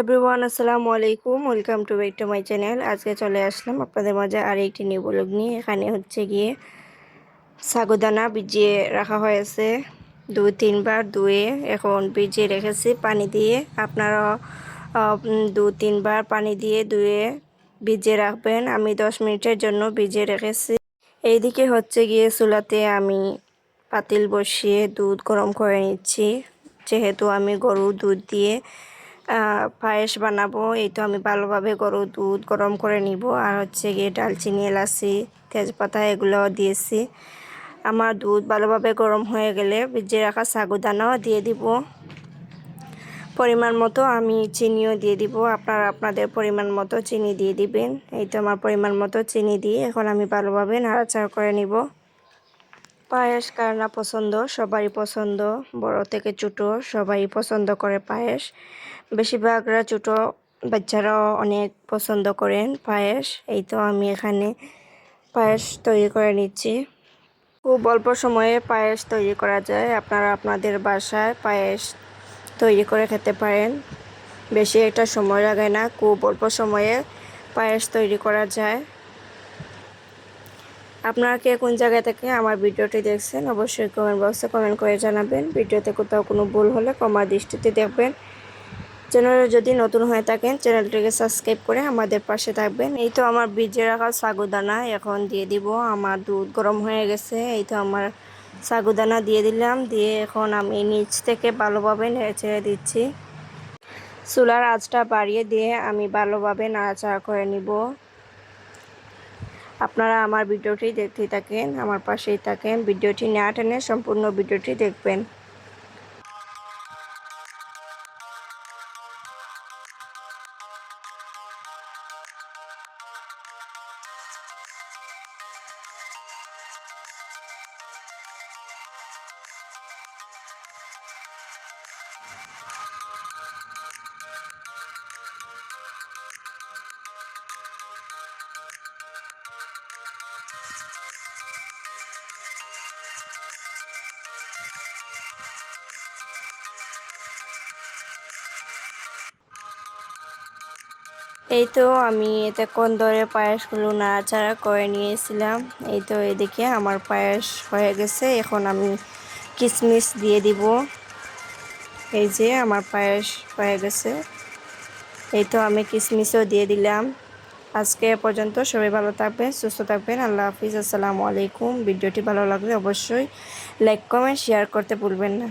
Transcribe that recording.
Everyone আসসালামু আলাইকুম। Welcome to back to my channel আজকে চলে আসলাম আপনাদের মাঝে আর একটি নিউ ব্লগ নিয়ে। এখানে হচ্ছে গিয়ে সাগুদানা ভিজিয়ে রাখা হয়েছে। দুই, তিনবার ধুয়ে এখন ভিজিয়ে রেখেছি পানি দিয়ে। আপনারা দু তিনবার পানি দিয়ে ধুয়ে ভিজিয়ে রাখবেন। আমি দশ মিনিটের জন্য ভিজিয়ে রেখেছি। এইদিকে হচ্ছে গিয়ে চুলাতে আমি পাতিল বসিয়ে দুধ গরম করে নিচ্ছি। যেহেতু আমি গরুর দুধ দিয়ে পায়েস বানাবো, এই তো আমি ভালোভাবে গরুর দুধ গরম করে নিব। আর হচ্ছে গিয়ে ডালচিনি, এলাচি, তেজপাতা এগুলো দিয়েছি। আমার দুধ ভালোভাবে গরম হয়ে গেলে ভিজিয়ে রাখা সাগুদানাও দিয়ে দিব। পরিমাণ মতো আমি চিনিও দিয়ে দিব। আপনারা আপনাদের পরিমাণ মতো চিনি দিয়ে দিবেন। এই তো আমার পরিমাণ মতো চিনি দিয়ে এখন আমি ভালোভাবে নাড়াচাড়া করে নিব। পায়েস কার না পছন্দ? সবারই পছন্দ। বড় থেকে ছোটো সবাই পছন্দ করে পায়েস। বেশিরভাগরা ছোটো, বাচ্চারাও অনেক পছন্দ করেন পায়েস। এই তো আমি এখানে পায়েস তৈরি করে নিচ্ছি। খুব অল্প সময়ে পায়েস তৈরি করা যায়। আপনারা আপনাদের বাসায় পায়েস তৈরি করে খেতে পারেন। বেশি একটা সময় লাগে না। খুব অল্প সময়ে পায়েস তৈরি করা যায়। আপনারা কে কোন জায়গা থেকে আমার ভিডিওটি দেখছেন, অবশ্যই কমেন্ট বক্সে কমেন্ট করে জানাবেন। ভিডিওতে কোথাও কোনো ভুল হলে কমা দৃষ্টিতে দেখবেন। চ্যানেলে যদি নতুন হয়ে থাকেন চ্যানেলটিকে সাবস্ক্রাইব করে আমাদের পাশে থাকবেন। এই তো আমার বীজে রাখা সাগুদানা এখন দিয়ে দিব। আমার দুধ গরম হয়ে গেছে, এই তো আমার সাগুদানা দিয়ে দিলাম। দিয়ে এখন আমি নিচ থেকে ভালোভাবে নেড়ে ছেড়ে দিচ্ছি। চুলার আঁচটা বাড়িয়ে দিয়ে আমি ভালোভাবে নাড়াচাড়া করে নিব। আপনারা আমার ভিডিওটি দেখতে থাকেন আমার পাশেই থাকেন। ভিডিওটি না টেনে সম্পূর্ণ ভিডিওটি দেখবেন। এই তো আমি এতক্ষণ ধরে পায়েসগুলো নাড়াচাড়া করে নিয়েছিলাম। এই তো এদিকে আমার পায়েস হয়ে গেছে, এখন আমি কিশমিশ দিয়ে দিব। এই যে আমার পায়েস হয়ে গেছে। এই তো আমি কিশমিশও দিয়ে দিলাম। আজকে পর্যন্ত সবাই ভালো থাকবেন, সুস্থ থাকবেন। আল্লাহ হাফিজ। আসসালামু আলাইকুম। ভিডিওটি ভালো লাগলে অবশ্যই লাইক, কমেন্ট, শেয়ার করতে ভুলবেন না।